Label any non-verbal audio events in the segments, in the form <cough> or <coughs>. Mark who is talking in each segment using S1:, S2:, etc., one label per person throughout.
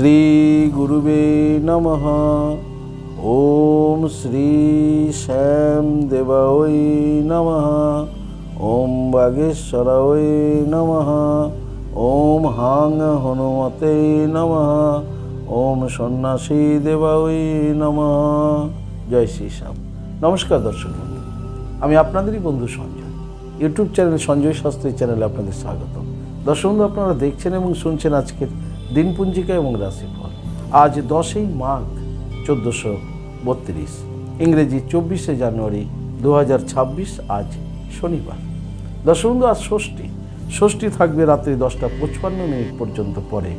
S1: শ্রী গুরুবে নমঃ। ওম শ্রী শ্যাম দেবায় নমঃ। ওম বাগেশ্বরায় নমঃ। ওম হাং হনুমতে নমঃ। ওম সন্ন্যাসী দেবায় নমঃ। জয় শ্রী শ্যাম। নমস্কার দর্শক বন্ধু। আমি আপনাদেরই বন্ধু সঞ্জয়। ইউটিউব চ্যানেল সঞ্জয় শাস্ত্রী চ্যানেলে আপনাদের স্বাগত দর্শক বন্ধু, আপনারা দেখছেন এবং শুনছেন আজকের দিনপঞ্জিকা এবং রাশিফল। আজ দশই মাঘ, চোদ্দোশো বত্রিশ। ইংরেজি চব্বিশে জানুয়ারি দু হাজার ছাব্বিশ, আজ শনিবার। দর্শক বন্ধু আজ ষষ্ঠী। ষষ্ঠী থাকবে রাত্রি দশটা পঁচপান্ন মিনিট পর্যন্ত পরে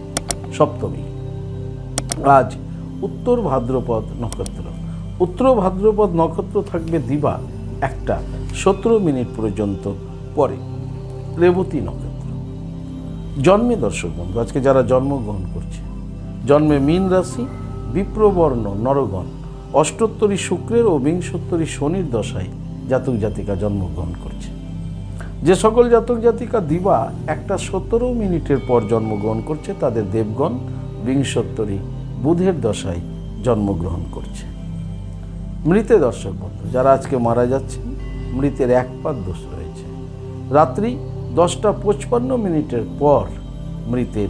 S1: সপ্তমী। আজ উত্তর ভাদ্রপদ নক্ষত্র। উত্তর ভাদ্রপদ নক্ষত্র থাকবে দিবা একটা সতেরো মিনিট পর্যন্ত পরে। রেবতী নক্ষত্র। জন্মে দর্শক বন্ধু, আজকে যারা জন্মগ্রহণ করছে, জন্মে মীন রাশি, বিপ্রবর্ণ, নরগণ, অষ্টোত্তরী শুক্রের ও বিংশোত্তরী শনির দশায় জাতক জাতিকা জন্মগ্রহণ করছে। যে সকল জাতক জাতিকা দিবা একটা সতেরো মিনিটের পর জন্মগ্রহণ করছে, তাদের দেবগণ বিংশোত্তরী বুধের দশায় জন্মগ্রহণ করছে। মৃতে দর্শক বন্ধু, যারা আজকে মারা যাচ্ছেন, মৃতের এক পাত দোষ রয়েছে। রাত্রি দশটা পঁচপান্ন মিনিটের পর মৃতের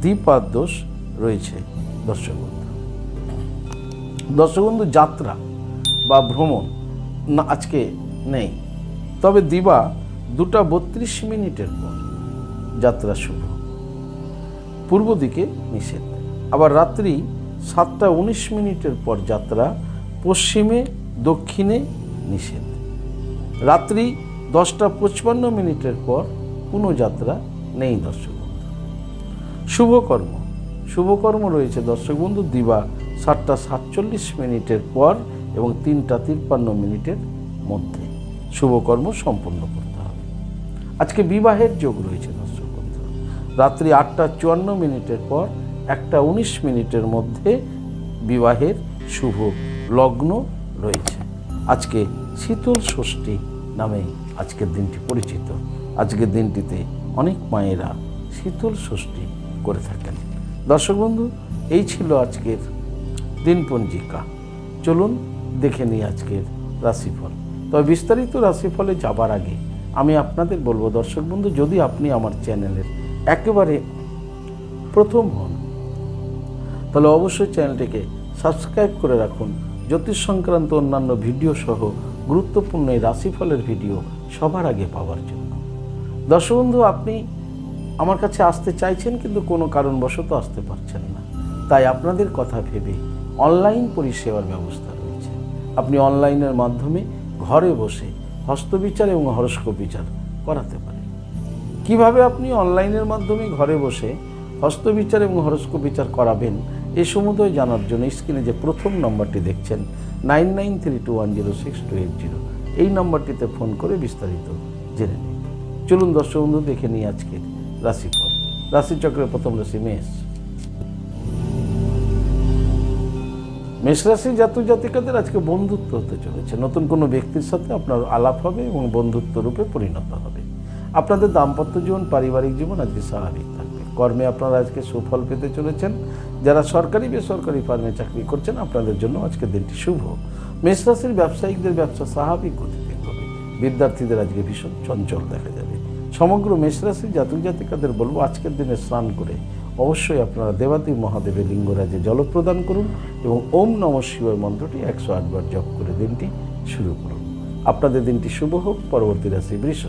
S1: দ্বিপাদ দোষ রয়েছে দর্শক বন্ধু দর্শক বন্ধু যাত্রা বা ভ্রমণ না আজকে নেই। তবে দিবা দুটা বত্রিশ মিনিটের পর যাত্রা শুভ। পূর্ব দিকে নিষেধ। আবার রাত্রি সাতটা উনিশ মিনিটের পর যাত্রা পশ্চিমে, দক্ষিণে নিষেধ। রাত্রি দশটা পঁচপান্ন মিনিটের পর কোনো যাত্রা নেই দর্শক বন্ধু। শুভকর্ম শুভকর্ম রয়েছে দর্শক বন্ধু, দিবা সাতটা সাতচল্লিশ মিনিটের পর এবং তিনটা তিপ্পান্ন মিনিটের মধ্যে। শুভকর্ম সম্পন্ন করতে হবে। আজকে বিবাহের যোগ রয়েছে দর্শক বন্ধু। রাত্রি আটটা চুয়ান্ন মিনিটের পর একটা উনিশ মিনিটের মধ্যে বিবাহের শুভ লগ্ন রয়েছে। আজকে শীতল ষষ্ঠী নামে আজকের দিনটি পরিচিত। আজকের দিনটিতে অনেক মায়েরা শীতল ষষ্ঠী করে থাকেন। দর্শক বন্ধু, এই ছিল আজকের দিনপঞ্জিকা। চলুন দেখে নিই আজকের রাশিফল। তবে বিস্তারিত রাশিফলে যাবার আগে আমি আপনাদের বলব, দর্শক বন্ধু, যদি আপনি আমার চ্যানেলের একেবারে প্রথম হন, তাহলে অবশ্যই চ্যানেলটিকে সাবস্ক্রাইব করে রাখুন। জ্যোতিষ সংক্রান্ত অন্যান্য ভিডিও সহ গুরুত্বপূর্ণ এই রাশিফলের ভিডিও সবার আগে পাওয়ার জন্য। দর্শক বন্ধু আপনি আমার কাছে আসতে চাইছেন, কিন্তু কোনো কারণবশত আসতে পারছেন না। তাই আপনাদের কথা ভেবে অনলাইন পরিষেবার ব্যবস্থা রয়েছে। আপনি অনলাইনের মাধ্যমে ঘরে বসে হস্তবিচার এবং হরস্কোপ বিচার করাতে পারেন। কীভাবে আপনি অনলাইনের মাধ্যমে ঘরে বসে হস্তবিচার এবং হরস্কোপ বিচার করাবেন, এ সমুদয় জানার জন্য স্ক্রিনে যে প্রথম নম্বরটি দেখছেন, nine nine three two one zero six two eight zero, এই নম্বরটিতে ফোন করে বিস্তারিত জেনে নিন। চলুন দর্শক বন্ধু, দেখে নিই আজকে রাশিফল। রাশিচক্রের প্রথম রাশি মেষ। মেষ রাশির জাতক জাতিকাদের আজকে বন্ধুত্ব হতে চলেছে। নতুন কোনো ব্যক্তির সাথে আপনার আলাপ হবে এবং বন্ধুত্ব রূপে পরিণত হবে। আপনাদের দাম্পত্য জীবন, পারিবারিক জীবন আজকে স্বাভাবিক থাকবে। কর্মে আপনারা আজকে সুফল পেতে চলেছেন। যারা সরকারি, বেসরকারি ফার্মে চাকরি করছেন, আপনাদের জন্য আজকের দিনটি শুভ। মেষ রাশির ব্যবসায়িকদের ব্যবসা স্বাভাবিক গতিতে হবে। বিদ্যার্থীদের আজকে ভীষণ চঞ্চল দেখা যাবে। সমগ্র মেষ রাশির জাতক জাতিকাদের বলব, আজকের দিনে স্নান করে অবশ্যই আপনারা দেবাতী মহাদেবের লিঙ্গরাজে জল প্রদান করুন এবং ওম নম শিবের মন্ত্রটি একশো আটবার জপ করে দিনটি শুরু করুন। আপনাদের দিনটি শুভ হোক। পরবর্তী রাশি বৃষ।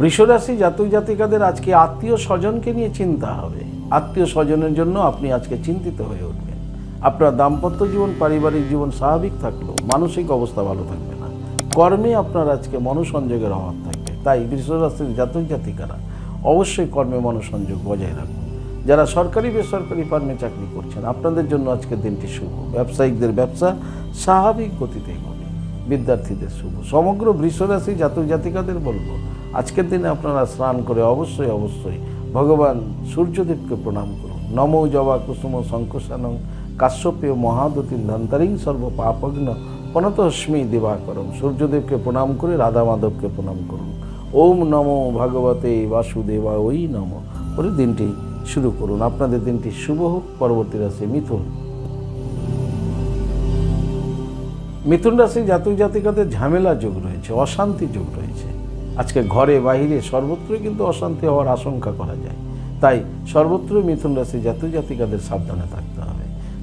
S1: বৃষরাশি জাতক জাতিকাদের আজকে আত্মীয় স্বজনকে নিয়ে চিন্তা হবে। আত্মীয় স্বজনের জন্য আপনি আজকে চিন্তিত হয়ে উঠবেন। আপনার দাম্পত্য জীবন, পারিবারিক জীবন স্বাভাবিক থাকলেও মানসিক অবস্থা ভালো থাকবে কর্মে আপনার আজকে মনোসংযোগের অভাব থাকবে। তাই বৃষরাশির জাতক জাতিকারা অবশ্যই কর্মে মনোসংযোগ বজায় রাখুন। যারা সরকারি বেসরকারি ফার্মে চাকরি করছেন, আপনাদের জন্য আজকের দিনটি শুভ। ব্যবসায়িকদের ব্যবসা স্বাভাবিক গতিতে হবে। বিদ্যার্থীদের শুভ। সমগ্র বৃষরাশি জাতক জাতিকাদের বলব, আজকের দিনে আপনারা স্নান করে অবশ্যই অবশ্যই ভগবান সূর্যদেবকে প্রণাম করুন। নম জবা কুসুম শঙ্কুশানং কাশ্যপীয় মহাদতির ধন্তারিং সর্ব পাপগ্ন পনতস্মি দিবাকরম। সূর্যদেবকে প্রণাম করে রাধা মাধবকে প্রণাম করুন। ওম নমো ভগবতে বাসুদেবা ওই নম। করে দিনটি শুরু করুন। আপনাদের দিনটি শুভ হোক, পরবর্তী রাশি মিথুন। মিথুন রাশি জাতক জাতিকাদের ঝামেলা যোগ রয়েছে, অশান্তি যোগ রয়েছে। আজকে ঘরে বাহিরে সর্বত্রই কিন্তু অশান্তি হওয়ার আশঙ্কা করা যায়। তাই সর্বত্রই মিথুন রাশি জাতক জাতিকাদের সাবধানে থাকতে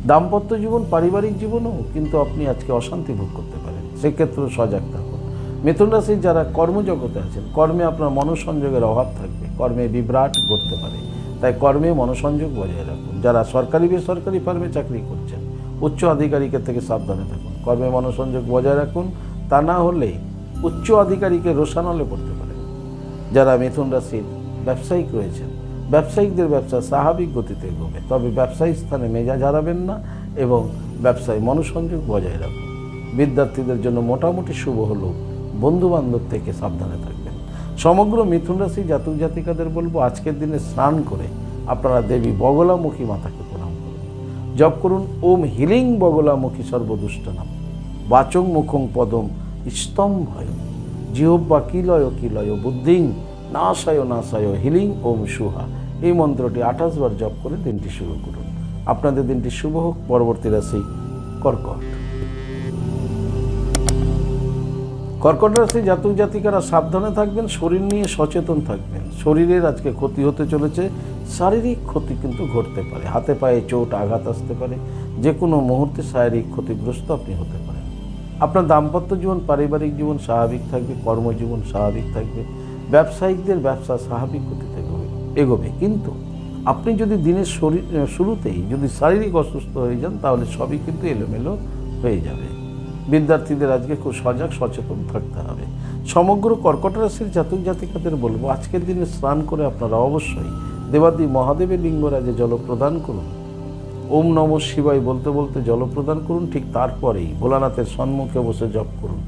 S1: দাম্পত্য জীবন, পারিবারিক জীবনও কিন্তু আপনি আজকে অশান্তি ভোগ করতে পারেন। সেক্ষেত্রেও সজাগ থাকুন। মিথুন রাশির যারা কর্মজগতে আছেন, কর্মে আপনার মনোসংযোগের অভাব থাকবে, কর্মে বিভ্রাট ঘটতে পারে। তাই কর্মে মনোসংযোগ বজায় রাখুন। যারা সরকারি বেসরকারি ফার্মে চাকরি করছেন, উচ্চ আধিকারিকের থেকে সাবধানে থাকুন। কর্মে মনোসংযোগ বজায় রাখুন। তা না হলে উচ্চ আধিকারিকের রোশানলে পড়তে পারেন। যারা মিথুন রাশির ব্যবসায়িক রয়েছেন ব্যবসায়িকদের ব্যবসা স্বাভাবিক গতিতে এগোবে তবে ব্যবসায়ী স্থানে মেজাজ হারাবেন না এবং ব্যবসায় মনোসংযোগ বজায় রাখুন। বিদ্যার্থীদের জন্য মোটামুটি শুভ হলেও বন্ধু বান্ধব থেকে সাবধানে থাকবেন। সমগ্র মিথুন রাশি জাতক জাতিকাদের বলব, আজকের দিনে স্নান করে আপনারা দেবী বগলামুখী মাতাকে প্রণাম করুন। জপ করুন, ওম হিলিং বগলামুখী সর্বদুষ্ট নাম বাচং মুখং পদম স্তম্ভয়। জিহ্বা কিলয় কিলয় বুদ্ধিং, নাশায় নাশায় হিলিং ওম সুহা। এই মন্ত্রটি আঠাশ বার জপ করে দিনটি শুরু করুন। আপনাদের দিনটি শুভ হোক। পরবর্তী রাশি কর্কট। কর্কট রাশি জাতক জাতিকারা সাবধানে থাকবেন, শরীর নিয়ে সচেতন থাকবেন। শরীরের আজকে ক্ষতি হতে চলেছে, শারীরিক ক্ষতি কিন্তু ঘটতে পারে। হাতে পায়ে চোট, আঘাত আসতে পারে। যে কোনো মুহূর্তে শারীরিক ক্ষতিগ্রস্ত আপনি হতে পারেন। আপনার দাম্পত্য জীবন, পারিবারিক জীবন স্বাভাবিক থাকবে, কর্মজীবন স্বাভাবিক থাকবে। ব্যবসায়িকদের ব্যবসা স্বাভাবিক গতিতে এগোবে। কিন্তু আপনি যদি দিনের শরীর শুরুতেই যদি শারীরিক অসুস্থ হয়ে যান, তাহলে সবই কিন্তু এলোমেলো হয়ে যাবে। বিদ্যার্থীদের আজকে খুব সজাগ, সচেতন থাকতে হবে। সমগ্র কর্কট রাশির জাতক জাতিকাদের বলব, আজকের দিনে স্নান করে আপনারা অবশ্যই দেবাদি মহাদেবের লিঙ্গরাজে জল প্রদান করুন। ওম নম শিবায় বলতে বলতে জল প্রদান করুন, ঠিক তারপরেই ভোলানাথের সম্মুখে বসে জপ করুন।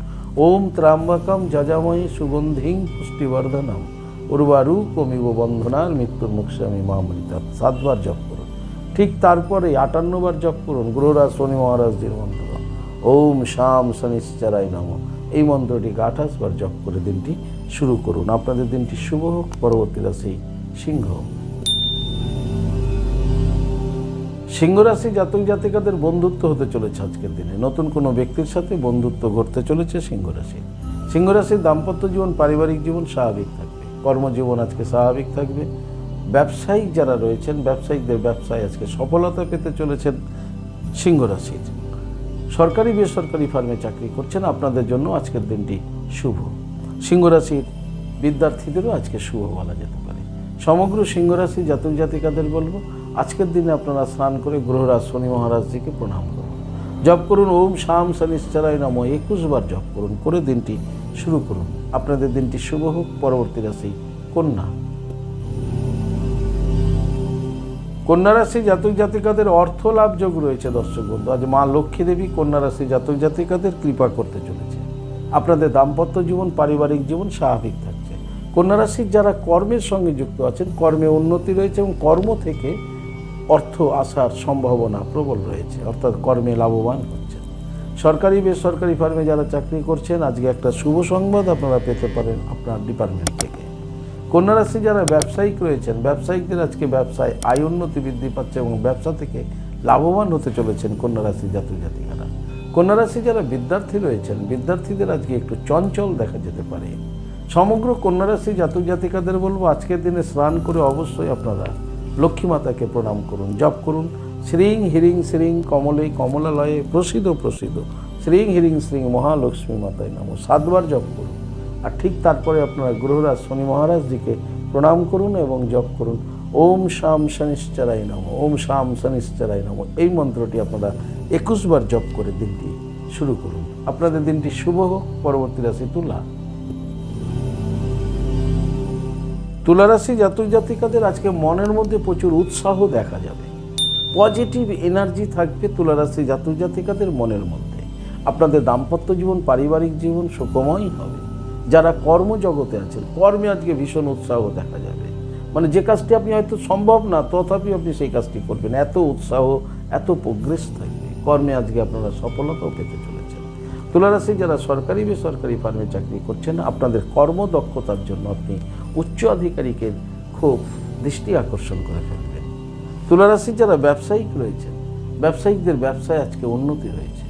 S1: ওম ত্রাম্বাকাম যাজাময়ী সুগন্ধিং পুষ্টিবর্ধনম। উর্বারু কমিব বন্ধনার মৃত্যুর মুখে আমি মামৃতা সাতবার জপ করুন। ঠিক তারপরে আটান্নবার জপ করুন গ্রহরাজ শনি মহারাজজির মন্ত্র। ওম শাম শনিশ্চরায় নম। এই মন্ত্রটিকে আঠাশ বার জপ করে দিনটি শুরু করুন। আপনাদের দিনটি শুভ হোক, পরবর্তী রাশি সিংহ সিংহ রাশি জাতক জাতিকাদের বন্ধুত্ব হতে চলেছে আজকের দিনে। নতুন কোনো ব্যক্তির সাথে বন্ধুত্ব ঘটতে চলেছে সিংহ রাশি। সিংহ রাশির দাম্পত্য জীবন, পারিবারিক জীবন স্বাভাবিক থাকবে কর্মজীবন আজকে স্বাভাবিক থাকবে। ব্যবসায়িক যারা রয়েছেন, ব্যবসায়িকদের ব্যবসায় আজকে সফলতা পেতে চলেছেন সিংহ রাশির। সরকারি, বেসরকারি ফার্মে চাকরি করছেন, আপনাদের জন্য আজকের দিনটি শুভ। সিংহ রাশির বিদ্যার্থীদেরও আজকে শুভ বলা যেতে পারে। সমগ্র সিংহ রাশি জাতক জাতিকাদের বলব, আজকের দিনে আপনারা স্নান করে গ্রহরাজ শনি মহারাজজিকে প্রণাম করুন। জপ করুন, ওম শাম শনিশ্চরায় নম। একুশ বার জপ করুন, করে দিনটি শুরু করুন। আপনাদের দিনটি শুভ হোক, পরবর্তী রাশি কন্যা। কন্যা রাশি জাতক জাতিকাদের অর্থ লাভ যোগ রয়েছে, দর্শক বন্ধু। আজ মা লক্ষ্মী দেবী কন্যা রাশি জাতক জাতিকাদের কৃপা করতে চলেছে। আপনাদের দাম্পত্য জীবন, পারিবারিক জীবন স্বাভাবিক থাকছে। কন্যা রাশির যারা কর্মের সঙ্গে যুক্ত আছেন, কর্মে উন্নতি রয়েছে এবং কর্ম থেকে অর্থ আসার সম্ভাবনা প্রবল রয়েছে। অর্থাৎ কর্মে লাভবান সরকারি, বেসরকারি ফার্মে যারা চাকরি করছেন, আজকে একটা শুভ সংবাদ আপনারা পেতে পারেন আপনার ডিপার্টমেন্ট থেকে। কন্যা রাশি যারা ব্যবসায়িক রয়েছেন, ব্যবসায়িকদের আজকে ব্যবসায় আয় উন্নতি বৃদ্ধি পাচ্ছে এবং ব্যবসা থেকে লাভবান হতে চলেছেন কন্যা রাশি জাতক জাতিকারা কন্যা রাশি যারা বিদ্যার্থী রয়েছেন, বিদ্যার্থীদের আজকে একটু চঞ্চল দেখা যেতে পারে। সমগ্র কন্যা রাশি জাতক জাতিকাদের বলব, আজকের দিনে স্নান করে অবশ্যই আপনারা লক্ষ্মী মাতাকে প্রণাম করুন, জপ করুন শ্রীং হিরিং শ্রীং কমলে কমলালয়ে প্রসিদ্ধ প্রসিদ্ধ। শ্রীং হিরিং শ্রীং মহালক্ষ্মী মাতায় নম। সাতবার জপ করুন। আর ঠিক তারপরে আপনারা গ্রহরাজ শনি মহারাজজিকে প্রণাম করুন এবং জপ করুন। ওম শাম শনিশ্চরাই নম। ওম শাম শনিশ্চরাই নম। এই মন্ত্রটি আপনারা একুশবার জপ করে দিনটি শুরু করুন। আপনাদের দিনটি শুভ হোক। পরবর্তী রাশি তুলা। তুলারাশি জাতক জাতিকাদের আজকে মনের মধ্যে প্রচুর উৎসাহ দেখা যাবে। পজিটিভ এনার্জি থাকবে তুলা রাশি জাতক জাতিকাদের মনের মধ্যে। আপনাদের দাম্পত্য জীবন, পারিবারিক জীবন সুখময় হবে। যারা কর্মজগতে আছেন, কর্মে আজকে ভীষণ উৎসাহ দেখা যাবে। মানে যে কাজটি আপনি হয়তো সম্ভব না তথাপি আপনি সেই কাজটি করবেন। এত উৎসাহ, এত প্রোগ্রেস থাকবে। কর্মে আজকে আপনারা সফলতাও পেতে চলেছেন। তুলারাশি যারা সরকারি বেসরকারি ফার্মে চাকরি করছেন, আপনাদের কর্মদক্ষতার জন্য আপনি উচ্চ আধিকারিকের খুব দৃষ্টি আকর্ষণ করে ফেলবে তুলারাশি যারা ব্যবসায়িক রয়েছে ব্যবসায়িকদের ব্যবসায় আজকে উন্নতি রয়েছে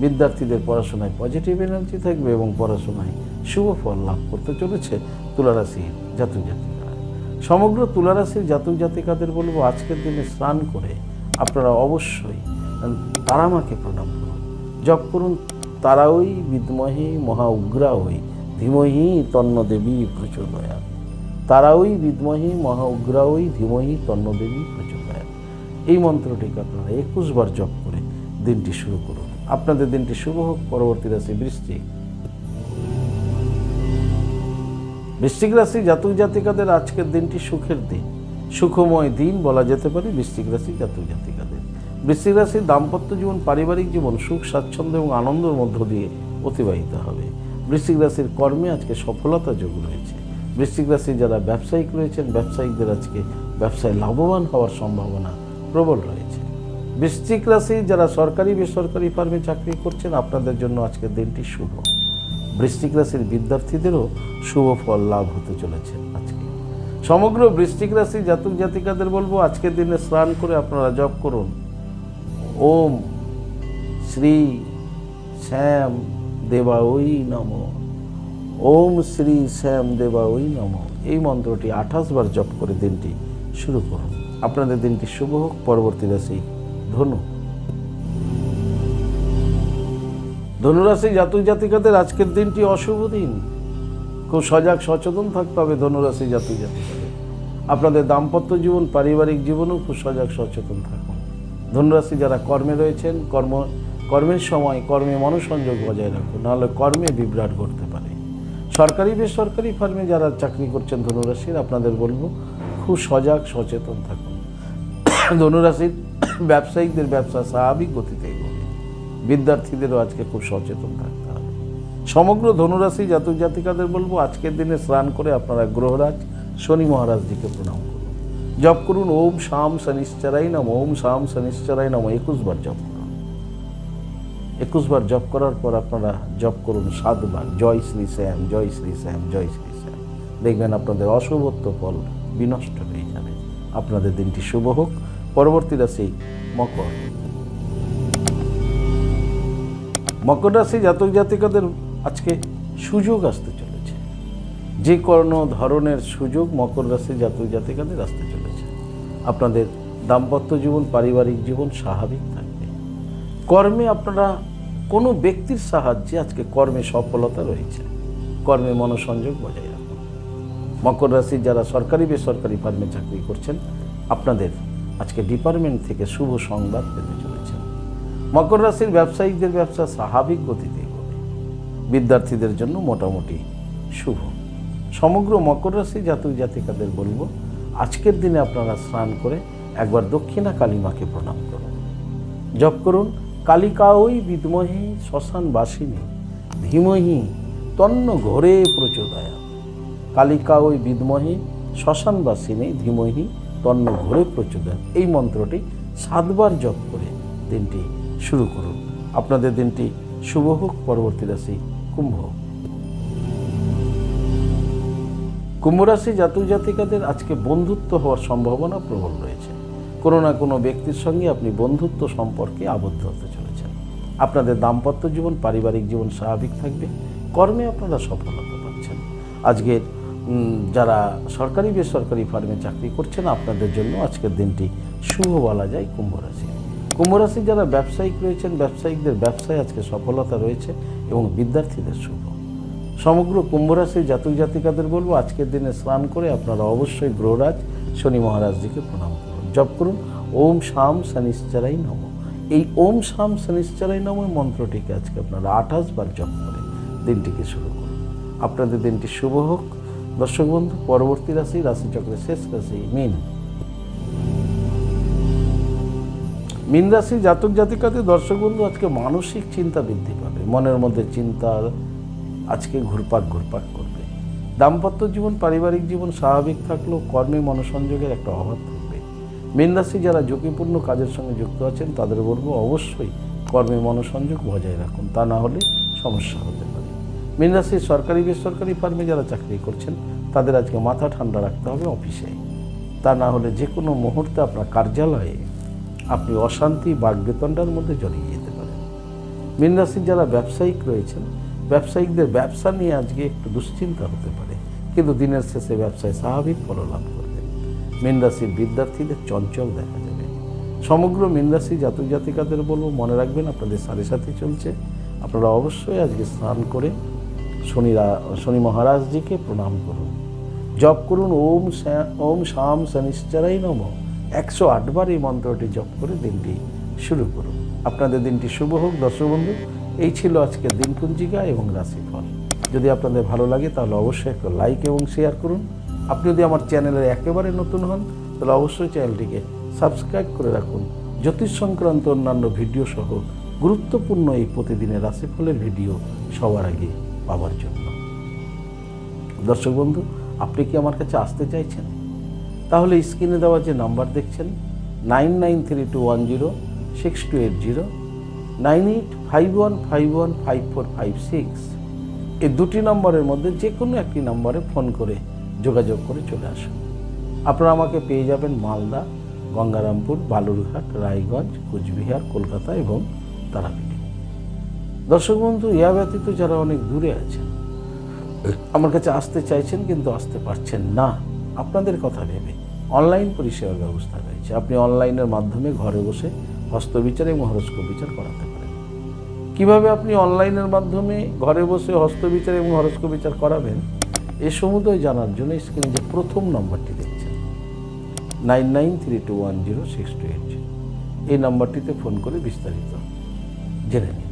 S1: বিদ্যার্থীদের পড়াশোনায় পজিটিভ এনার্জি থাকবে এবং পড়াশোনায় শুভ ফল লাভ করতে চলেছে তুলারাশির জাতক জাতিকারা সমগ্র তুলারাশির জাতক জাতিকাদের বলব, আজকের দিনে স্নান করে আপনারা অবশ্যই তারামাকে প্রণাম করুন। জপ করুন তারাওই বিদ্মহে মহা উগ্রা হই ধীমহি তন্ন দেবী প্রচোদয়া তারাওই বিদ্মহে মহা উগ্রা হই ধীমহি তন্ন দেবী প্রচোদয়া এই মন্ত্রটিকে আপনারা একুশ বার জপ করে দিনটি শুরু করুন। আপনাদের দিনটি শুভ হোক, পরবর্তী রাশি বৃষ্টি বৃশ্চিক রাশি জাতক জাতিকাদের আজকের দিনটি সুখের দিন। সুখময় দিন বলা যেতে পারে বৃশ্চিক রাশি জাতক জাতিকাদের। বৃশ্চিক রাশির দাম্পত্য জীবন, পারিবারিক জীবন, সুখ, স্বাচ্ছন্দ্য এবং আনন্দের মধ্য দিয়ে অতিবাহিত হবে। বৃশ্চিক রাশির কর্মে আজকে সফলতা যোগ রয়েছে। বৃশ্চিক রাশির যারা ব্যবসায়িক রয়েছেন, ব্যবসায়িকদের আজকে ব্যবসায় লাভবান হওয়ার সম্ভাবনা প্রবল রয়েছে। বৃশ্চিক রাশি যারা সরকারি, বেসরকারি ফার্মে চাকরি করছেন, আপনাদের জন্য আজকের দিনটি শুভ। বৃশ্চিক রাশির বিদ্যার্থীদেরও শুভ ফল লাভ হতে চলেছে আজকে। সমগ্র বৃশ্চিক রাশি জাতক জাতিকাদের বলব, আজকের দিনে স্নান করে আপনারা জপ করুন। ওম শ্রী শ্যাম দেবা ওই নম। ওম শ্রী শ্যাম দেবা ওই নম। এই মন্ত্রটি আঠাশ বার জপ করে দিনটি শুরু করুন। আপনাদের দিনটি শুভ হোক, পরবর্তী রাশি ধনু। ধনুরাশি জাতক জাতিকাদের আজকের দিনটি অশুভ দিন। খুব সজাগ, সচেতন থাকতে হবে ধনুরাশি জাতক জাতিকাদের। আপনাদের দাম্পত্য জীবন, পারিবারিক জীবনেও খুব সজাগ, সচেতন থাকুন। ধনুরাশি যারা কর্মে রয়েছেন, কর্ম, কর্মের সময় কর্মে মনোসংযোগ বজায় রাখুন, নাহলে কর্মে বিভ্রাট ঘটতে পারে। সরকারি, বেসরকারি ফার্মে যারা চাকরি করছেন ধনুরাশির আপনাদের বলব, খুব সজাগ, সচেতন থাকুন। <coughs> ধনুরাশির <coughs> ব্যবসায়িকদের ব্যবসা স্বাভাবিক গতিতে এগোবে। বিদ্যার্থীদেরও আজকে খুব সচেতন থাকতে হবে। সমগ্র ধনুরাশি জাতক জাতিকাদের বলব, আজকের দিনে স্নান করে আপনারা গ্রহরাজ, শনি মহারাজজিকে প্রণাম করুন। জপ করুন, ওম শাম শনিশ্চরাই নাম ওম শাম শনিশ্চরাই নাম একুশ বার জপ করুন। একুশ বার জপ করার পর আপনারা জপ করুন সাতবার, জয় শ্রী শ্যাম, জয় শ্রী শ্যাম, জয় শ্রী শ্যাম। দেখবেন আপনাদের অশুভত্ব ফল বিনষ্ট হয়ে যাবে। আপনাদের দিনটি শুভ হোক। পরবর্তী রাশি মকর। মকর রাশি জাতক জাতিকাদের আজকে সুযোগ আসতে চলেছে। যে কোনো ধরনের সুযোগ মকর রাশি জাতক জাতিকাদের আসতে চলেছে। আপনাদের দাম্পত্য জীবন, পারিবারিক জীবন স্বাভাবিক থাকবে। কর্মে আপনারা কোনো ব্যক্তির সাহায্যে আজকে কর্মে সফলতা রয়েছে। কর্মে মনোসংযোগ বজায় রাখুন। মকর রাশির যারা সরকারি, বেসরকারি ফার্মে চাকরি করছেন, আপনাদের আজকে ডিপার্টমেন্ট থেকে শুভ সংবাদ পেতে চলেছেন। মকর রাশির ব্যবসায়িকদের ব্যবসা স্বাভাবিক গতিতে এগোবে বিদ্যার্থীদের জন্য মোটামুটি শুভ। সমগ্র মকর রাশি জাতক জাতিকাদের বলব, আজকের দিনে আপনারা স্নান করে একবার দক্ষিণা কালীমাকে প্রণাম করুন। জপ করুন, কালিকা ওই বিদ্মহি শ্মশান বাসিনী, ধীমহি তন্ন ঘোরে প্রচোদয়া। কালিকা ওই বিদ্মহি শ্মশান বাসিনী, ধীমহি তন্ন ঘোরে প্রচোদয়া এই মন্ত্রটি সাতবার জপ করে দিনটি শুরু করুন। আপনাদের দিনটি শুভ হোক, পরবর্তী রাশি কুম্ভ কুম্ভ রাশি জাতক জাতিকাদের আজকে বন্ধুত্ব হওয়ার সম্ভাবনা প্রবল রয়েছে। কোনো না কোনো ব্যক্তির সঙ্গে আপনি বন্ধুত্ব সম্পর্কে আবদ্ধ হতে চলেছেন। আপনাদের দাম্পত্য জীবন, পারিবারিক জীবন স্বাভাবিক থাকবে। কর্মে আপনারা সফলতা পাচ্ছেন। আজকের যারা সরকারি, বেসরকারি ফার্মে চাকরি করছেন, আপনাদের জন্য আজকের দিনটি শুভ বলা যায় কুম্ভ রাশি। কুম্ভ রাশি যারা ব্যবসায়িক রয়েছেন, ব্যবসায়িকদের ব্যবসায় আজকে সফলতা রয়েছে এবং বিদ্যার্থীদের শুভ। সমগ্র কুম্ভ রাশির জাতক জাতিকাদের বলব, আজকের দিনে স্নান করে আপনারা অবশ্যই গ্রহরাজ শনি মহারাজজিকে প্রণাম করুন, জপ করুন। ওম শাম শনিশ্চরাই নম। এই ওম শাম শনিশ্চরাই নম মন্ত্রটিকে আজকে আপনারা আঠাশ বার জপ করে দিনটিকে শুরু করুন। আপনাদের দিনটি শুভ হোক। দর্শক বন্ধু, পরবর্তী রাশি, রাশিচক্রের শেষ রাশি মিন। মীন রাশি জাতক জাতিকাদের দর্শক বন্ধু, আজকে মানসিক চিন্তা বৃদ্ধি পাবে। মনের মধ্যে চিন্তা আজকে ঘুরপাক ঘুরপাক করবে। দাম্পত্য জীবন, পারিবারিক জীবন স্বাভাবিক থাকলেও কর্মে মনোসংযোগের একটা অভাব থাকবে। মীন রাশি যারা ঝুঁকিপূর্ণ কাজের সঙ্গে যুক্ত আছেন, তাদের বলব অবশ্যই কর্মে মনোসংযোগ বজায় রাখুন। তা না হলে সমস্যা হতে পারে সরকারি বেসরকারি ফার্মে যারা চাকরি করছেন, তাদের আজকে মাথা ঠান্ডা রাখতে হবে অফিসে। তা না হলে যে কোনো মুহূর্তে আপনার কার্যালয়ে আপনি অশান্তি বাগবেতনটার মধ্যে জড়িয়ে যেতে পারেন। মীন রাশির যারা ব্যবসায়িক রয়েছেন, ব্যবসায়িকদের ব্যবসা নিয়ে আজকে একটু দুশ্চিন্তা হতে পারে। কিন্তু দিনের শেষে ব্যবসায় স্বাভাবিক ফললাভ করবেন। মীন রাশির বিদ্যার্থীদের চঞ্চল দেখা যাবে। সমগ্র মীন রাশি জাতক জাতিকাদের বলব, মনে রাখবেন, আপনাদের সাথে সাথে চলছে। আপনারা অবশ্যই আজকে স্নান করে শনি রা- শনি মহারাজজিকে প্রণাম করুন। জপ করুন, ওম ওম শাম শনিশ্চরাই নম। একশো আটবার এই মন্ত্রটি জপ করে দিনটি শুরু করুন। আপনাদের দিনটি শুভ হোক, দর্শক বন্ধু, এই ছিল আজকের দিনপুঞ্জিকা এবং রাশিফল। যদি আপনাদের ভালো লাগে, তাহলে অবশ্যই একটা লাইক এবং শেয়ার করুন। আপনি যদি আমার চ্যানেলের একেবারে নতুন হন, তাহলে অবশ্যই চ্যানেলটিকে সাবস্ক্রাইব করে রাখুন। জ্যোতিষ সংক্রান্ত অন্যান্য ভিডিও সহ গুরুত্বপূর্ণ এই প্রতিদিনের রাশিফলের ভিডিও সবার আগে। পাওয়ার জন্য। দর্শক বন্ধু, আপনি কি আমার কাছে আসতে চাইছেন? তাহলে স্ক্রিনে দেওয়া যে নাম্বার দেখছেন, nine nine three two one zero six two eight zero, nine eight five one five one five four five six. এই দুটি নম্বরের মধ্যে যে কোনো একটি নম্বরে ফোন করে যোগাযোগ করে চলে আসুন। আপনারা আমাকে পেয়ে যাবেন মালদা, গঙ্গারামপুর, বালুরঘাট, রায়গঞ্জ, কোচবিহার, কলকাতা এবং তারাপীঠে। দর্শক বন্ধু ইয়া ব্যতীত যারা অনেক দূরে আছেন, আমার কাছে আসতে চাইছেন কিন্তু আসতে পারছেন না। আপনাদের কথা ভেবে অনলাইন পরিষেবার ব্যবস্থা রয়েছে। আপনি অনলাইনের মাধ্যমে ঘরে বসে হস্তবিচার এবং হরস্কোপ বিচার করাতে পারেন। কীভাবে আপনি অনলাইনের মাধ্যমে ঘরে বসে হস্তবিচার এবং হরস্কোপ বিচার করাবেন, এ সমুদয় জানার জন্য স্ক্রিনে যে প্রথম নম্বরটি দেখছেন, nine nine three two one zero six two eight এই নাম্বারটিতে ফোন করে বিস্তারিত জেনে নিন।